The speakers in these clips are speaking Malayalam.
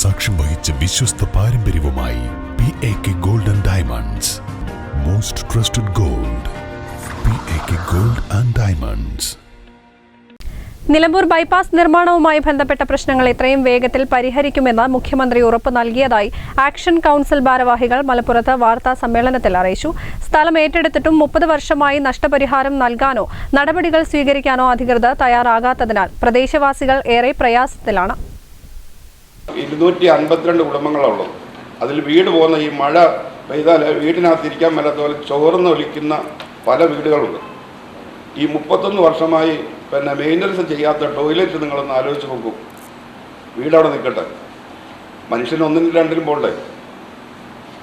സാക്ഷ്യം വഹിച്ച വിശ്വസ്ത പാരമ്പര്യവുമായി P A K gold and diamonds most trusted gold P A K gold and diamonds Nilambur bypass നിർമ്മാണവുമായി ബന്ധപ്പെട്ട പ്രശ്നങ്ങൾ എത്രയും വേഗത്തിൽ പരിഹരിക്കുമെന്ന് മുഖ്യമന്ത്രി ഉറപ്പ് നൽകിയതായി ആക്ഷൻ കൗൺസിൽ ഭാരവാഹികൾ മലപ്പുറത്ത് വാർത്താ സമ്മേളനത്തിൽ അറിയിച്ചു. സ്ഥലം ഏറ്റെടുത്തിട്ടും മുപ്പത് വർഷമായി നഷ്ടപരിഹാരം നൽകാനോ നടപടികൾ സ്വീകരിക്കാനോ അധികൃതർ തയ്യാറാകാത്തതിനാൽ പ്രദേശവാസികൾ ഏറെ പ്രയാസത്തിലാണ്. ഇരുന്നൂറ്റി അൻപത്തിരണ്ട് കുടുംബങ്ങളുള്ളത് അതിൽ വീട് പോകുന്ന ഈ മഴ പെയ്താൽ വീടിനകത്ത് ഇരിക്കാൻ മേലാത്ത പോലെ ചോർന്ന് ഒലിക്കുന്ന പല വീടുകളുണ്ട്. ഈ മുപ്പത്തൊന്ന് വർഷമായി പിന്നെ മെയിന്റനൻസ് ചെയ്യാത്ത ടോയ്ലറ്റ് നിങ്ങളൊന്ന് ആലോചിച്ച് നോക്കൂ. വീടവിടെ നിൽക്കട്ടെ. മനുഷ്യന് ഒന്നിനും രണ്ടിനും പോണ്ടേ?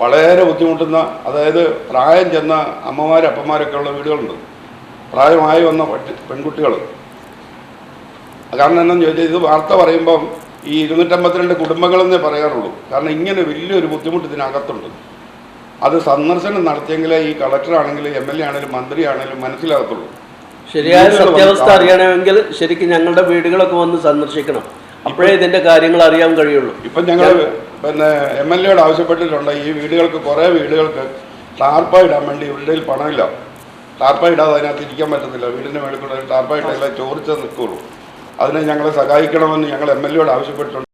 വളരെ ബുദ്ധിമുട്ടുന്ന അതായത് പ്രായം ചെന്ന അമ്മമാരും അപ്പന്മാരൊക്കെ ഉള്ള വീടുകളുണ്ട്. പ്രായമായി വന്ന പെൺകുട്ടികൾ. കാരണം എന്താണെന്ന് ചോദിച്ചാൽ ഇത് വാർത്ത പറയുമ്പം ഈ ഇരുന്നൂറ്റമ്പത്തിരണ്ട് കുടുംബങ്ങളെന്നേ പറയാറുള്ളൂ. കാരണം ഇങ്ങനെ വലിയൊരു ബുദ്ധിമുട്ട് ഇതിനകത്തുണ്ട്. അത് സന്ദർശനം നടത്തിയെങ്കിലേ ഈ കളക്ടർ ആണെങ്കിലും എം എൽ എ ആണെങ്കിലും മന്ത്രി ആണെങ്കിലും മനസ്സിലാകത്തുള്ളൂ. ശരിയായ സത്യാവസ്ഥ അറിയണമെങ്കിൽ ശരിക്കും ഞങ്ങളുടെ വീടുകളൊക്കെ വന്ന് സന്ദർശിക്കണം. അപ്പോഴേ ഇതിന്റെ കാര്യങ്ങൾ അറിയാൻ കഴിയുള്ളൂ. ഇപ്പം ഞങ്ങൾ പിന്നെ എം എൽ എയോട് ആവശ്യപ്പെട്ടിട്ടുണ്ട്. ഈ വീടുകൾക്ക് കുറേ വീടുകൾക്ക് ടാർപ്പ ഇടാൻ വേണ്ടി ഇവരുടെ പണമില്ല. ടാർപ്പ ഇടാതെ അതിനകത്ത് ഇരിക്കാൻ പറ്റത്തില്ല. വീടിന്റെ മേളിൽ കൂടെ ടാർപ്പ ഇട്ടെല്ലാം നിൽക്കുള്ളൂ. അതിനെ ഞങ്ങളെ സഹായിക്കണമെന്ന് ഞങ്ങൾ എം എൽ എയോട് ആവശ്യപ്പെട്ടിട്ടുണ്ട്.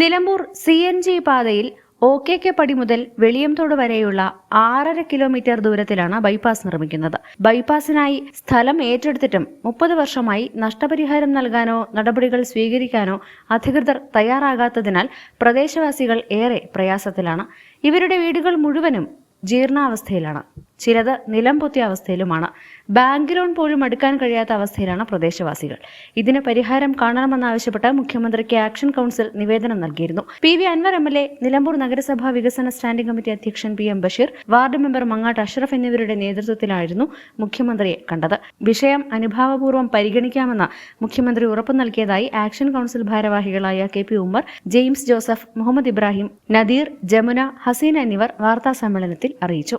നിലമ്പൂർ സി എൻ ജി പാതയിൽ ഒ കെ കെ പടി മുതൽ വെളിയംതോട് വരെയുള്ള ആറര കിലോമീറ്റർ ദൂരത്തിലാണ് ബൈപ്പാസ് നിർമ്മിക്കുന്നത്. ബൈപ്പാസിനായി സ്ഥലം ഏറ്റെടുത്തിട്ടും മുപ്പത് വർഷമായി നഷ്ടപരിഹാരം നൽകാനോ നടപടികൾ സ്വീകരിക്കാനോ അധികൃതർ തയ്യാറാകാത്തതിനാൽ പ്രദേശവാസികൾ ഏറെ പ്രയാസത്തിലാണ്. ഇവരുടെ വീടുകൾ മുഴുവനും ജീർണാവസ്ഥയിലാണ്. ചിലത് നിലം പൊത്തിയ അവസ്ഥയിലുമാണ്. ബാങ്ക് ലോൺ പോലും എടുക്കാൻ കഴിയാത്ത അവസ്ഥയിലാണ് പ്രദേശവാസികൾ. ഇതിന് പരിഹാരം കാണണമെന്നാവശ്യപ്പെട്ട് മുഖ്യമന്ത്രിക്ക് ആക്ഷൻ കൗൺസിൽ നിവേദനം നൽകിയിരുന്നു. P V Anvar M L A Nilambur നഗരസഭാ വികസന സ്റ്റാൻഡിംഗ് കമ്മിറ്റി അധ്യക്ഷൻ P M Basheer ward member Mangattu Ashraf എന്നിവരുടെ നേതൃത്വത്തിലായിരുന്നു മുഖ്യമന്ത്രിയെ കണ്ടത്. വിഷയം അനുഭാവപൂർവം പരിഗണിക്കാമെന്ന് മുഖ്യമന്ത്രി ഉറപ്പു നൽകിയതായി ആക്ഷൻ കൗൺസിൽ ഭാരവാഹികളായ K P Ummer James Joseph Muhammad Ibrahim Nadeer Jamuna Haseena എന്നിവർ വാർത്താ സമ്മേളനത്തിൽ അറിയിച്ചു.